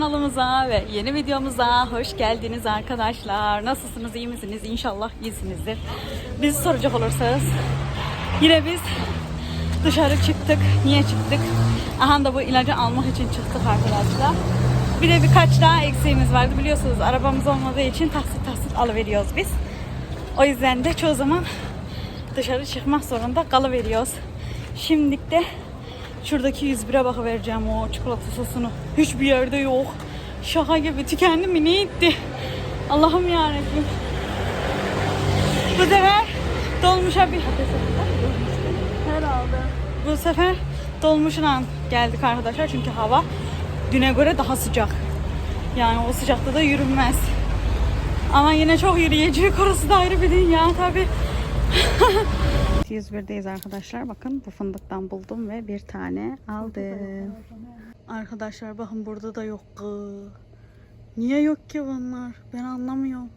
Kanalımıza ve yeni videomuza hoş geldiniz arkadaşlar. Nasılsınız, iyi misiniz? İnşallah iyisinizdir. Bizi soracak olursanız yine biz dışarı çıktık. Niye çıktık? Aha da bu ilacı almak için çıktık arkadaşlar. Bir de birkaç daha eksiğimiz vardı. Biliyorsunuz arabamız olmadığı için tahsil tahsil alıveriyoruz biz. O yüzden de çoğu zaman dışarı çıkmak zorunda kalıveriyoruz. Şimdilik de şuradaki 101'e bakıvereceğim o çikolata sosunu. Hiçbir yerde yok. Şaka gibi tükendi mi ne etti? Allah'ım yarabbim. Bu sefer dolmuşa bir... Herhalde. Bu sefer dolmuşla geldik arkadaşlar çünkü hava düne göre daha sıcak. Yani o sıcakta da yürünmez. Ama yine çok yürüyecek orası da ayrı bir dünya tabi. 101'deyiz arkadaşlar. Bakın bu fındıktan buldum ve bir tane aldım. Arkadaşlar bakın burada da yok. Niye yok ki bunlar? Ben anlamıyorum.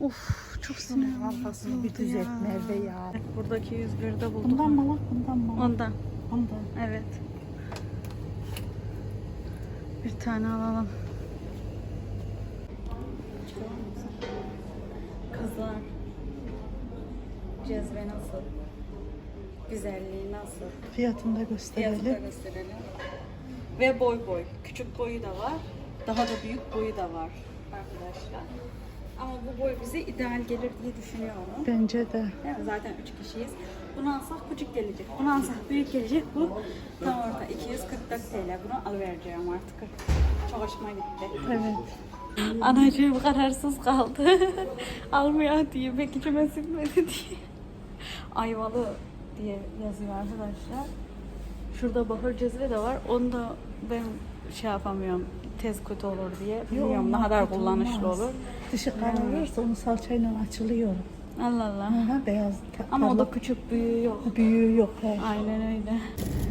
Of çok sinirli Kafasını bir düzelt ya. Merve ya. Buradaki 101'de bulduk. Bundan mı lan? Bundan mı? Ondan. Bundan. Evet. Bir tane alalım. Kızlar. Cezve nasıl? Güzelliği nasıl? Fiyatını da Fiyatı da gösterelim. gösterelim. Ve boy boy. Küçük boyu da var. Daha da büyük boyu da var arkadaşlar. Ama bu boy bize ideal gelir diye düşünüyorum. Bence de. Mi? Zaten 3 kişiyiz. Bunu alsak küçük gelecek. Bunu alsak büyük gelecek. Bu tam orta 244 TL. Bunu alıvereceğim artık. Çok hoşuma gitti. Evet. Anacığım kararsız kaldı. Almıyor diye. Belki içime sinmedi diye. Ayvalı diye yazıyor arkadaşlar. Şurada bakır cezve de var. Onu da ben şey yapamıyorum. Tez kötü olur diye. Bilmiyorum ne kadar kullanışlı olmaz. olur. Dışı kararırsa onu salçayla açılıyor. Allah Allah. Aha, beyaz. Ama o da küçük büyüğü yok. büyüğü yok. He. Aynen öyle.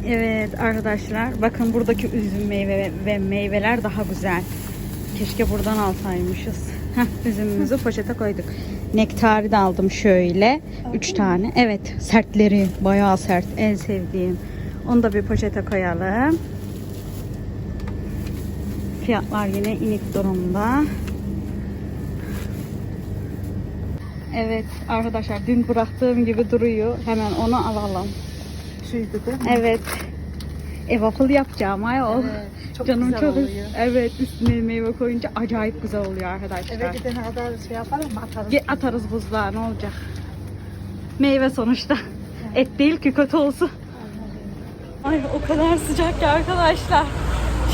Evet arkadaşlar bakın buradaki üzüm meyve ve meyveler daha güzel. Keşke buradan alsaymışız. Heh, üzümümüzü poşete koyduk. Nektarı da aldım şöyle. Üç tane. Evet sertleri bayağı sert. En sevdiğim. Onu da bir poşete koyalım. Fiyatlar yine inik durumda. Evet arkadaşlar dün bıraktığım gibi duruyor. Hemen onu alalım. Şuydu değil mi? Evet. E waffle yapacağım ayol. Evet, çok Canım güzel çok oluyor. Evet üstüne meyve koyunca acayip güzel oluyor arkadaşlar. Eve gidene kadar şey yapalım mı? Atarız. Ge- atarız buzluğa ne olacak? Meyve sonuçta. Et değil ki kötü olsun. Ay o kadar sıcak ki arkadaşlar.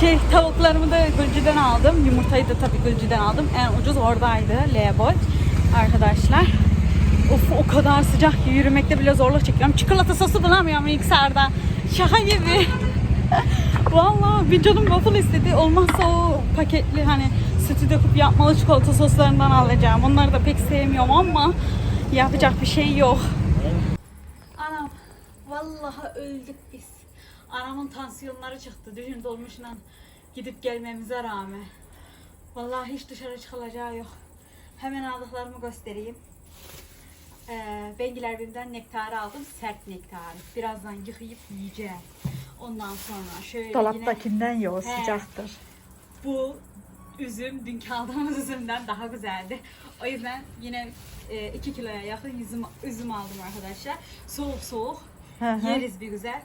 Şey tavuklarımı da Gülcü'den aldım. Yumurtayı da tabii Gülcü'den aldım. En ucuz oradaydı. Leopold. Arkadaşlar. Of o kadar sıcak ki yürümekte bile zorluk çekiyorum. Çikolata sosu bulamıyorum mikserda. Şaka gibi. Vallahi bir canım waffle istedi. Olmazsa o paketli hani sütü döküp yapmalı çikolata soslarından alacağım. Onları da pek sevmiyorum ama yapacak bir şey yok. Anam vallahi öldük biz. Anamın tansiyonları çıktı. Düşün dolmuşla gidip gelmemize rağmen. Vallahi hiç dışarı çıkılacağı yok. Hemen aldıklarımı göstereyim. Ee, ben Gilerbim'den nektarı aldım. Sert nektarı. Birazdan yıkayıp yiyeceğim. Ondan sonra şöyle yine Dolaptakinden yok. He. Sıcaktır. bu üzüm dünkü aldığımız üzümden daha güzeldi. O yüzden yine 2 kiloya yakın üzüm, üzüm aldım arkadaşlar. Soğuk soğuk Hı hı. yeriz bir güzel.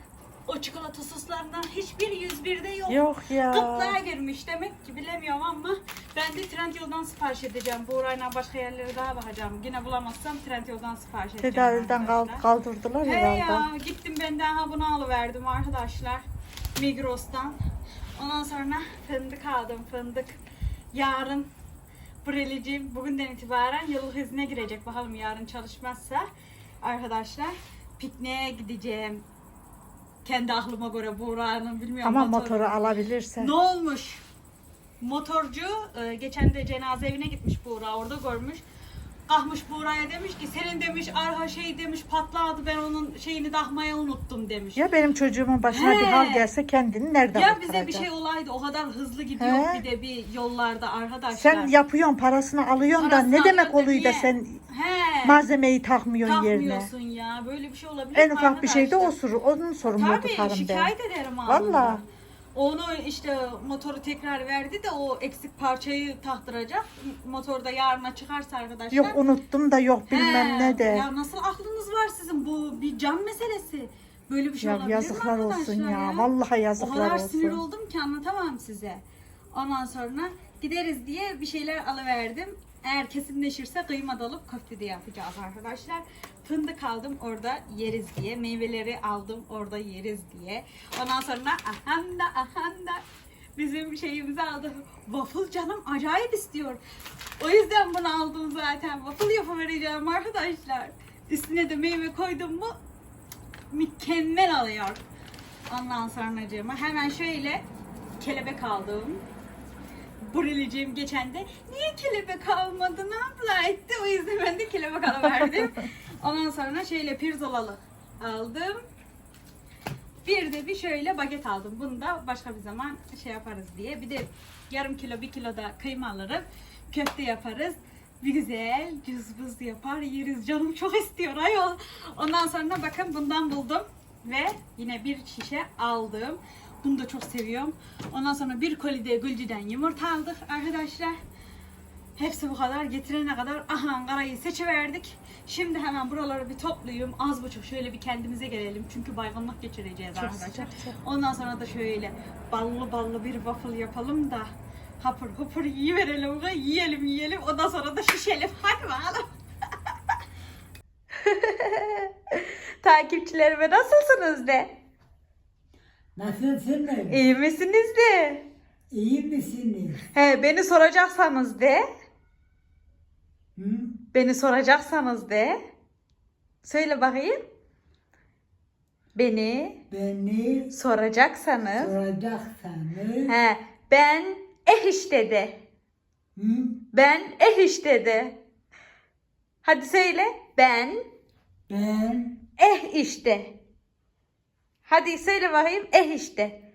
O çikolata soslarından hiçbir 101'de yok. Yok ya. Kıtlığa girmiş demek ki bilemiyorum ama ben de Trendyol'dan sipariş edeceğim. Bu orayla başka yerlere daha bakacağım. Yine bulamazsam Trendyol'dan sipariş edeceğim. Tedaviden kal- kaldırdılar He herhalde. ya gittim ben daha bunu alıverdim arkadaşlar. Migros'tan. Ondan sonra fındık aldım fındık. Yarın Brelicim bugünden itibaren yıl hızına girecek. Bakalım yarın çalışmazsa arkadaşlar pikniğe gideceğim. Kendi aklıma göre Buğra'nın bilmiyorum. Ama motoru- alabilirsen. ne olmuş? Motorcu e, geçen de cenaze evine gitmiş Buğra orada görmüş. Kalkmış Buğra'ya demiş ki senin demiş arha şey demiş patladı ben onun şeyini takmaya unuttum demiş. Ya benim çocuğumun başına bir He. hal gelse kendini nerede Ya bize bir şey olaydı o kadar hızlı gidiyor He. bir de bir yollarda arkadaşlar. Sen yapıyorsun parasını alıyorsun da Parasını ne demek alıyorsun da oluyor da niye? sen He. malzemeyi takmıyorsun yerine? Takmıyorsun ya böyle bir şey olabilir En mi ufak bir şeyde o arkadaşlar? suru, onun sorumluluğu Tabii tutarım ben. şikayet ederim Valla. Onu işte motoru tekrar verdi de o eksik parçayı taktıracak. Motorda yarına çıkarsa arkadaşlar. Yok unuttum da yok bilmem He, ne de. Ya nasıl aklınız var sizin bu bir can meselesi. Böyle bir şey Ya olabilir yazıklar mi olsun arkadaşlar ya. Vallahi O yazıklar kadar olsun. sinir oldum ki anlatamam size. Ondan sonra gideriz diye bir şeyler alıverdim. Eğer kesinleşirse kıyma dalıp köfte yapacağız arkadaşlar. Fındık aldım orada yeriz diye. Meyveleri aldım orada yeriz diye. Ondan sonra ahanda ahanda bizim şeyimizi aldım. Waffle canım acayip istiyor. O yüzden bunu aldım zaten. Waffle yapıvereceğim arkadaşlar. Üstüne de meyve koydum mu mükemmel alıyor. Ondan sonra hemen şöyle kelebek aldım. Buriliciğim geçen de niye kelebek almadın abla etti. O yüzden ben de kelebek alıverdim. Ondan sonra şöyle pirzolalı aldım. Bir de bir şöyle baget aldım. Bunu da başka bir zaman şey yaparız diye. Bir de yarım kilo bir kilo da kıyma alırım. Köfte yaparız. Bir güzel cızbız yapar yeriz. Canım çok istiyor ayol. Ondan sonra bakın bundan buldum. Ve yine bir şişe aldım. Bunu da çok seviyorum. Ondan sonra bir koli de Gülcü'den yumurta aldık arkadaşlar. Hepsi bu kadar. Getirene kadar aha Ankara'yı seçiverdik. Şimdi hemen buraları bir toplayayım. Az buçuk şöyle bir kendimize gelelim. Çünkü baygınlık geçireceğiz Çok arkadaşlar. sıcak, çok. Ondan sonra da şöyle ballı ballı bir waffle yapalım da hapur hapur yiyiverelim. Yiyelim yiyelim. Ondan sonra da şişelim. Hadi bakalım. Takipçilerime nasılsınız de? Nasılsınız? İyi misiniz de? İyi misiniz? He beni soracaksanız de. Hı? Beni soracaksanız de. Söyle bakayım. Beni Beni soracaksanız. soracaksanız He ben eh işte de. hı? Ben eh işte de. Hadi söyle. Ben ben eh işte. Hadi söyle bakayım eh işte.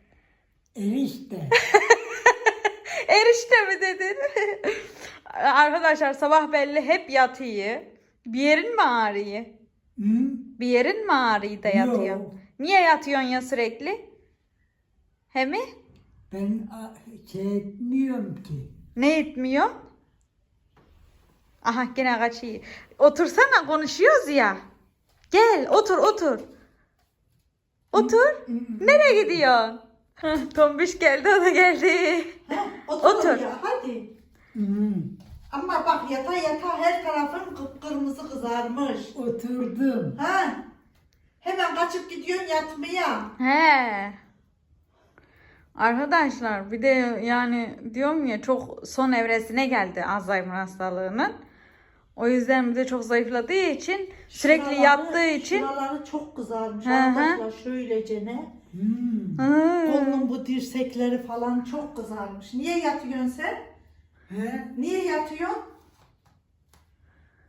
erişte Erişte mi dedin? Arkadaşlar sabah belli hep yatıyor. Bir yerin mi ağrıyor? Hı? Bir yerin mi ağrıyor da yatıyor? Yok. Niye yatıyorsun ya sürekli? He mi? Ben şey etmiyorum ki. Ne etmiyor? Aha gene kaçıyor. Otursana konuşuyoruz ya. Gel otur otur. Otur. Nereye gidiyorsun? Tombiş geldi o da geldi. Ha, Otur. otur. Ya, hadi. Ama bak yata yata her tarafın kıpkırmızı kızarmış. Oturdum. Ha? Hemen kaçıp gidiyorsun yatmaya. He. Arkadaşlar bir de yani diyorum ya çok son evresine geldi Alzheimer hastalığının. O yüzden bir de çok zayıfladığı için sürekli Şuraları- yattığı için Şuraları çok kızarmış Hı hı. arkadaşlar şöylece ne? Hı. Hı. Kolunun bu dirsekleri falan çok kızarmış. Niye yatıyorsun sen? He? Niye yatıyorsun?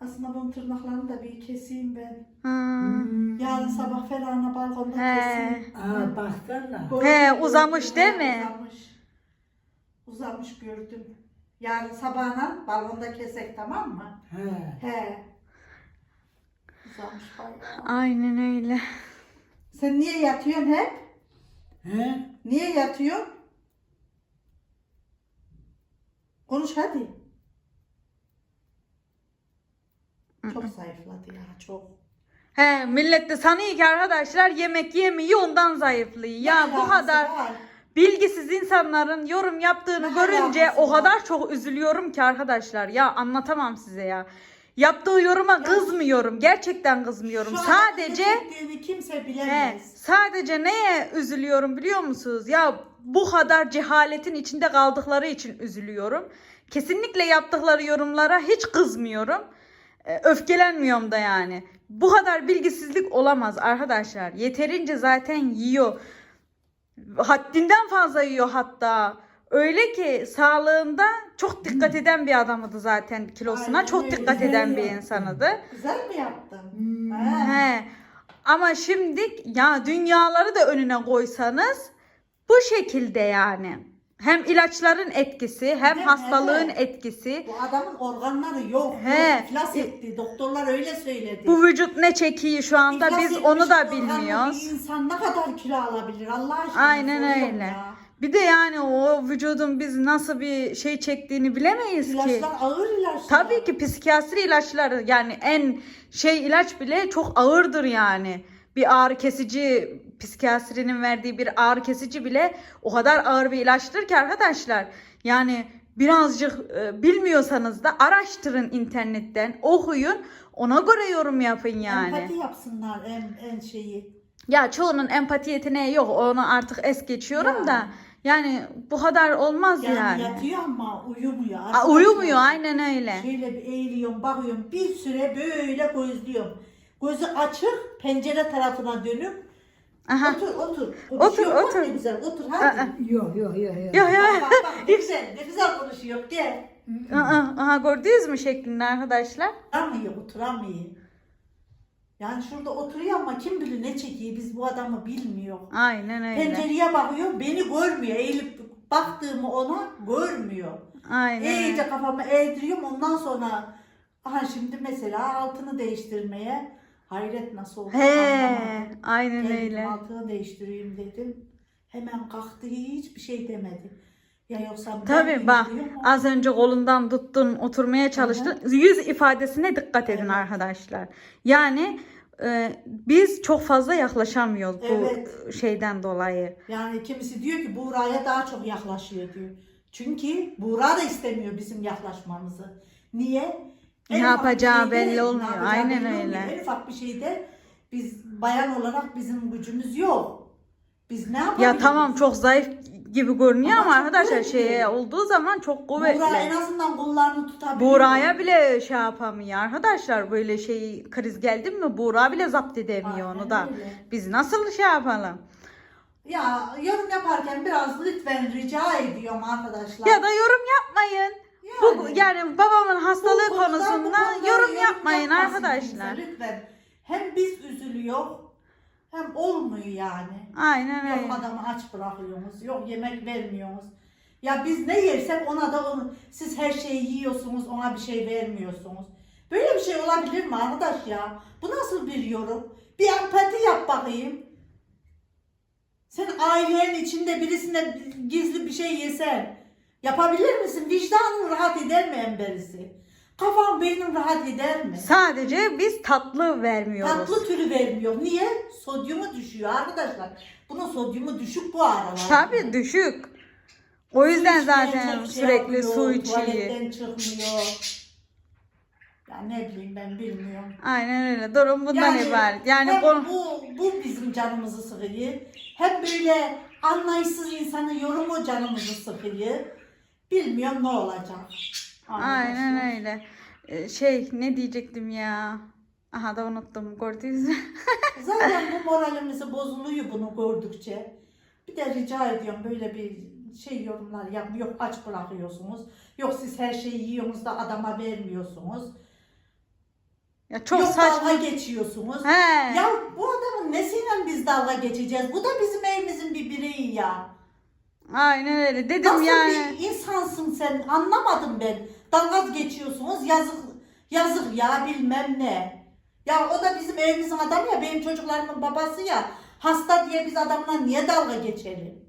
Aslında bunun tırnaklarını da bir keseyim ben. Hı. Hı. Yarın sabah Ferhan'a balkonda He. keseyim. Aa baksana. He, uzamış değil mi? Uzamış. Uzamış gördüm. Yarın sabahına balkonda kesek tamam mı? He. He. Uzamış bayağı. Aynen öyle. Sen niye yatıyorsun hep? He? Niye yatıyorsun? Konuş hadi. Çok zayıfladı ya çok. He millet de sanıyor ki arkadaşlar yemek yemiyor ondan zayıflıyor. Ya bu alakası kadar var? Bilgisiz insanların yorum yaptığını Ne görünce o var? kadar çok üzülüyorum ki arkadaşlar. Ya anlatamam size ya. Yaptığı yoruma kızmıyorum. Gerçekten kızmıyorum. Şu Sadece kimse He, bilemez. sadece neye üzülüyorum biliyor musunuz? Ya bu kadar cehaletin içinde kaldıkları için üzülüyorum. Kesinlikle yaptıkları yorumlara hiç kızmıyorum. Ee, Öfkelenmiyorum da yani. Bu kadar bilgisizlik olamaz arkadaşlar. Yeterince zaten yiyor. Haddinden fazla yiyor hatta. Öyle ki sağlığında çok dikkat eden bir adamıydı zaten kilosuna. Aynen çok dikkat eden bir Güzel insanıydı. Güzel mi yaptın? Hmm. He. Ama şimdi ya dünyaları da önüne koysanız bu şekilde yani. Hem ilaçların etkisi hem Evet, hastalığın evet. etkisi. Bu adamın organları yok. He. İflas etti. Doktorlar öyle söyledi. Bu vücut ne çekiyor şu anda İflas biz etmiş onu da organlı bilmiyoruz. Bir insan ne kadar kilo alabilir Allah aşkına? Aynen soruyorum öyle. ya. Bir de yani o vücudun biz nasıl bir şey çektiğini bilemeyiz ki. İlaçlar ağır ilaçlar. Tabii ki psikiyatri ilaçları yani en şey ilaç bile çok ağırdır yani. Bir ağrı kesici psikiyatrinin verdiği bir ağrı kesici bile o kadar ağır bir ilaçtır ki arkadaşlar. Yani birazcık e, bilmiyorsanız da araştırın internetten, okuyun. Ona göre yorum yapın yani. Empati yapsınlar en, en şeyi. Ya çoğunun empati yeteneği yok. Onu artık es geçiyorum Yani. da. Yani bu kadar olmaz Yani, yani. yatıyor ama uyumuyor. Aa, uyumuyor aynen öyle. Şöyle bir eğiliyorum, bakıyorum. Bir süre böyle gözlüyorum. Gözü açık, pencere tarafına dönüp Aha. otur otur. Otur, Konuşuyor, bak otur. Ne güzel otur hadi. Yok yok yok yok. Yok yok. Bak bak bak ne güzel, ne güzel konuşuyor. Gel. Aa, Aha gördünüz mü şeklini arkadaşlar? Oturamıyor, oturamıyor. Yani şurada oturuyor ama kim bilir ne çekiyor biz bu adamı bilmiyor. Aynen öyle. Pencereye bakıyor beni görmüyor. Eğilip baktığımı ona görmüyor. Aynen öyle. İyice kafamı eğdiriyorum ondan sonra aha şimdi mesela altını değiştirmeye hayret nasıl oldu He, anlamadım. aynen Geldim öyle. altını değiştireyim dedim. Hemen kalktı hiçbir şey demedi. Ya yoksa ben Tabii bak az önce kolundan tuttun oturmaya çalıştın. Yüz ifadesine dikkat edin arkadaşlar. Yani e, biz çok fazla yaklaşamıyoruz bu Evet. şeyden dolayı. Yani kimisi diyor ki Buğra'ya daha çok yaklaşıyor diyor. Çünkü Buğra da istemiyor bizim yaklaşmamızı. Niye? Ne ufak bir yapacağı şeyde- belli ne olmuyor. yapacağı Aynen belli olmuyor. öyle. En ufak bir şeyde biz bayan olarak bizim gücümüz yok. Biz ne yapabiliriz? Ya tamam çok zayıf gibi görünüyor Ama ama, çok arkadaşlar kuvvetli. şeye olduğu zaman çok Buğra en kuvvetli. azından kollarını tutabiliyor. Buğra'ya bile şey yapamıyor arkadaşlar böyle şey kriz geldi mi Buğra bile zapt edemiyor Aynen onu da. öyle. Biz nasıl şey yapalım? Ya yorum yaparken biraz lütfen rica ediyorum arkadaşlar. Ya da yorum yapmayın. Bu yani babamın hastalığı Bu konuda- bu konusunda konuda yorum yapmayın arkadaşlar. kimse, Lütfen. Hem biz üzülüyor hem olmuyor yani. Aynen Yok öyle. adamı aç bırakıyorsunuz. Yok yemek vermiyorsunuz. Ya biz ne yersek ona da onu siz her şeyi yiyorsunuz ona bir şey vermiyorsunuz. Böyle bir şey olabilir mi arkadaş ya? Bu nasıl bir yorum? Bir empati yap bakayım. Sen ailenin içinde birisine gizli bir şey yesen yapabilir misin? Vicdanın rahat eder mi emberisi? Kafan beynin rahat eder mi? Sadece biz tatlı vermiyoruz. Tatlı türü vermiyor. Niye? Sodyumu düşüyor arkadaşlar. Bunun sodyumu düşük bu aralar. Tabii düşük. O yüzden Su zaten şey sürekli yapıyor, su içiyor. Tuvaletten çıkmıyor. Ya ne bileyim ben bilmiyorum. Aynen öyle. Durum bundan ibaret. Yani hem konu- bu, bu bizim canımızı sıkıyor. Hem böyle anlayışsız insanın yorumu canımızı sıkıyor. Bilmiyorum ne olacak. Aynen Arkadaşlar. öyle. Ee, Şey ne diyecektim ya? Aha da unuttum. Gördünüz mü? Zaten bu moralimizi bozuluyor bunu gördükçe. Bir de rica ediyorum böyle bir şey yorumlar yapma. Yok aç bırakıyorsunuz. Yok siz her şeyi yiyorsunuz da adama vermiyorsunuz. ya çok Yok saçma. dalga geçiyorsunuz. He. Ya bu adamın nesiyle biz dalga geçeceğiz? Bu da bizim evimizin bir bireyi ya. Aynen öyle. Dedim Nasıl yani. bir insansın sen? Anlamadım ben. Dalga geçiyorsunuz. Yazık yazık ya bilmem ne. Ya o da bizim evimizin adamı ya. Benim çocuklarımın babası ya. Hasta diye biz adamla niye dalga geçelim?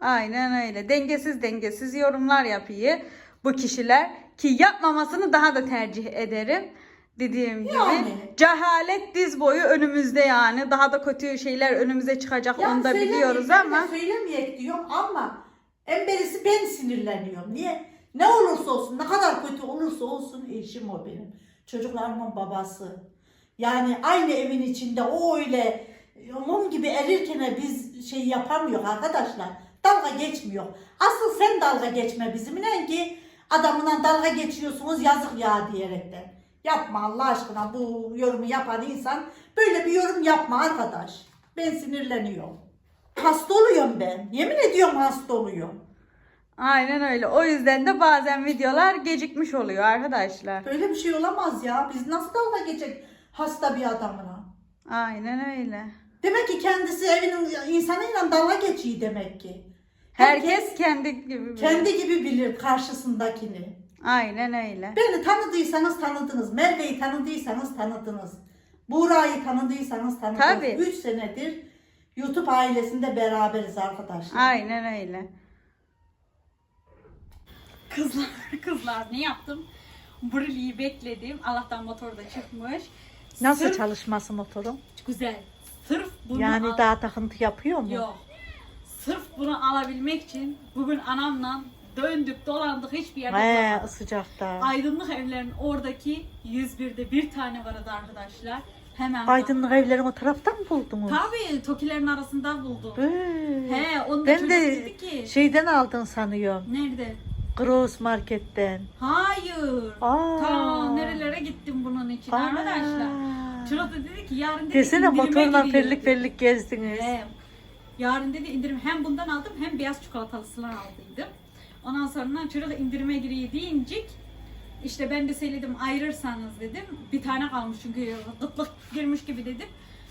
Aynen öyle. Dengesiz dengesiz yorumlar yapıyor bu kişiler ki yapmamasını daha da tercih ederim. Dediğim gibi Yani. cehalet diz boyu önümüzde yani. Daha da kötü şeyler önümüze çıkacak onu da biliyoruz ben de ama Söylemeyek diyorum ama en berisi ben sinirleniyorum. Niye? Ne olursa olsun, ne kadar kötü olursa olsun eşim o benim. Çocuklarımın babası. Yani aynı evin içinde o öyle mum gibi erirken biz şey yapamıyor arkadaşlar. Dalga geçmiyor. Asıl sen dalga geçme bizimle ki adamına dalga geçiyorsunuz yazık ya diyerekten. Yapma Allah aşkına bu yorumu yapan insan böyle bir yorum yapma arkadaş. Ben sinirleniyorum. Hasta oluyorum ben. Yemin ediyorum hasta oluyorum. aynen öyle. O yüzden de bazen videolar gecikmiş oluyor arkadaşlar. Böyle bir şey olamaz ya. Biz nasıl dalga geçecek hasta bir adamına? Aynen öyle. Demek ki kendisi evinin insanıyla dalga geçiyor demek ki. Herkes kendi gibi. kendi gibi bilir karşısındakini. Aynen öyle. Beni tanıdıysanız tanıdınız. Merve'yi tanıdıysanız tanıdınız. Buğra'yı tanıdıysanız tanıdınız. Tabii. 3 senedir YouTube ailesinde beraberiz arkadaşlar. Aynen öyle. Kızlar, kızlar ne yaptım? Brilli'yi bekledim. Allah'tan motor da çıkmış. Nasıl Sırf- çalışması motorun? Güzel. Sırf bunu Yani al- daha takıntı yapıyor mu? Yok. Sırf bunu alabilmek için bugün anamla döndük dolandık hiçbir yerde He, bulamadık. sıcakta. Aydınlık evlerin oradaki 101'de bir tane vardı arkadaşlar. Hemen Aydınlık evlerin o taraftan mı buldunuz? Tabii Tokilerin arasında buldum. He, onu da ben çocuk de dedi ki. şeyden aldın sanıyorum. Nerede? Gross marketten. Hayır. Aa. Ta nerelere gittim bunun için Aa. arkadaşlar. Çocuk da dedi ki yarın dedi Desene indirime motorla giriyor ferlik dedi. ferlik gezdiniz. He. Yarın dedi indirim hem bundan aldım hem beyaz çikolatalısından aldıydım. Ondan sonra çocuk indirime giriyor deyincik işte ben de söyledim ayırırsanız dedim. Bir tane kalmış çünkü kıtlık girmiş gibi dedim.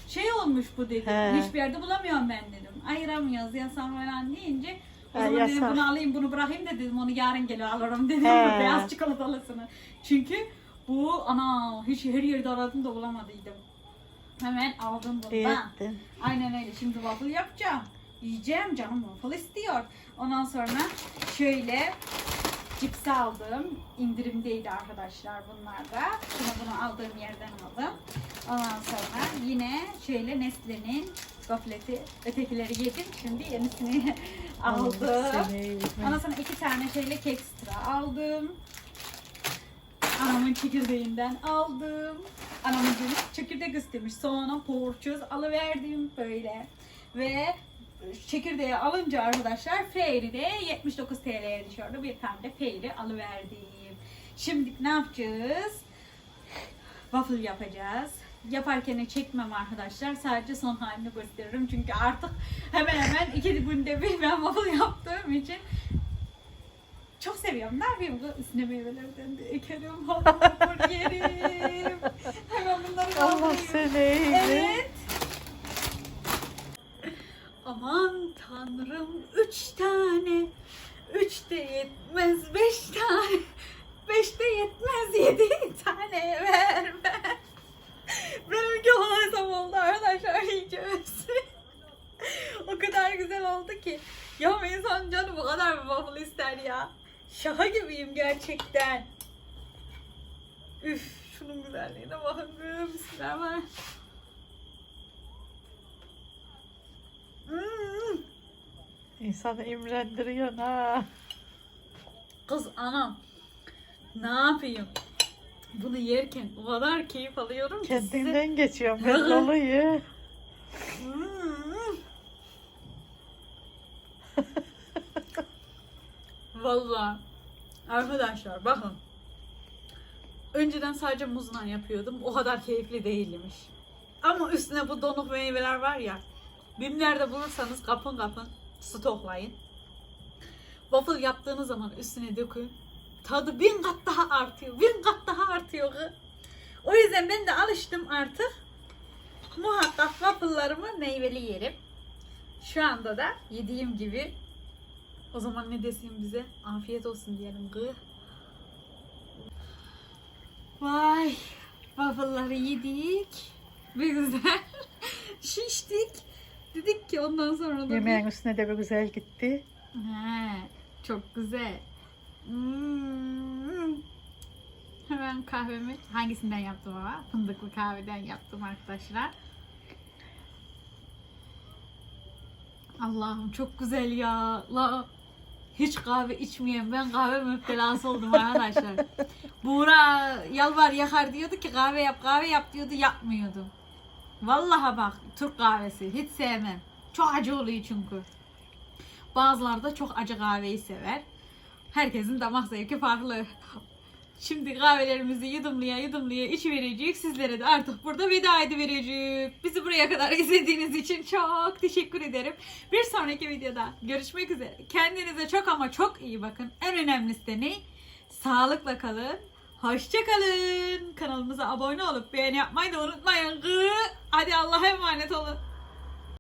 Şey olmuş bu dedim. He. Hiçbir yerde bulamıyorum ben dedim. Ayıramıyoruz yasan falan deyince o zaman dedim yasak. bunu alayım bunu bırakayım da dedim onu yarın geliyor alırım dedim He. beyaz çikolatalısını. Çünkü bu ana hiç her yerde aradım da bulamadıydım. Hemen aldım ettin. Aynen öyle. Şimdi waffle yapacağım. Yiyeceğim canım waffle istiyor. Ondan sonra şöyle cips aldım. İndirimdeydi arkadaşlar bunlar da. Şimdi bunu aldığım yerden aldım. Ondan sonra yine şöyle Nestle'nin gofleti ötekileri yedim. Şimdi yenisini aldım. Ondan sonra iki tane şöyle kekstra aldım. Anamın çekirdeğinden aldım. Anamın çekirdek istemiş. Sonra porçuz alıverdim böyle. Ve çekirdeği alınca arkadaşlar feyri de 79 TL'ye düşüyordu. Bir tane de feyri alıverdim. Şimdi ne yapacağız? Waffle yapacağız. Yaparken çekmem arkadaşlar. Sadece son halini gösteririm. Çünkü artık hemen hemen iki günde bir ben waffle yaptığım için çok seviyorum. Ne yapayım? bu Üstüne meyvelerden de ekerim. Hamur yerim. Hemen bunları Allah seni. Evet. Aman tanrım. Üç tane. Üç de yetmez. Beş tane. Beş de yetmez. Yedi tane ver ver. Benimki olaysam oldu arkadaşlar. iyice o kadar güzel oldu ki. Ya insan canı bu kadar waffle ister ya? Şaka gibiyim gerçekten. İnsanı imrendiriyorsun ha. Kız anam. Ne yapayım? Bunu yerken o kadar keyif alıyorum ki size. Kendinden geçiyorum. Ben oluyor. Hmm. Vallahi arkadaşlar bakın. Önceden sadece muzla yapıyordum. O kadar keyifli değilmiş. Ama üstüne bu donuk meyveler var ya. Bimlerde bulursanız kapın kapın stoklayın. Waffle yaptığınız zaman üstüne dökün. Tadı bin kat daha artıyor. Bin kat daha artıyor. O yüzden ben de alıştım artık. Muhakkak waffle'larımı meyveli yerim. Şu anda da yediğim gibi o zaman ne desin bize? Afiyet olsun diyelim gı. Vay waffle'ları yedik. Ve güzel şiştik. Dedik ki ondan sonra da Yemeğin üstüne de bir güzel gitti. He, çok güzel. Hmm. Hemen kahvemi hangisinden yaptım ama? Fındıklı kahveden yaptım arkadaşlar. Allah'ım çok güzel ya. La hiç kahve içmeyen ben kahve müptelası oldum arkadaşlar. Buğra yalvar yakar diyordu ki kahve yap kahve yap diyordu yapmıyordu. Vallahi bak Türk kahvesi hiç sevmem. Çok acı oluyor çünkü. Bazıları da çok acı kahveyi sever. Herkesin damak zevki farklı. Şimdi kahvelerimizi yudumluya yudumluya iç verecek. Sizlere de artık burada veda ediverecek. Bizi buraya kadar izlediğiniz için çok teşekkür ederim. Bir sonraki videoda görüşmek üzere. Kendinize çok ama çok iyi bakın. En önemlisi de ne? Sağlıkla kalın. Hoşça kalın. Kanalımıza abone olup beğeni yapmayı da unutmayın. Hadi Allah'a emanet olun.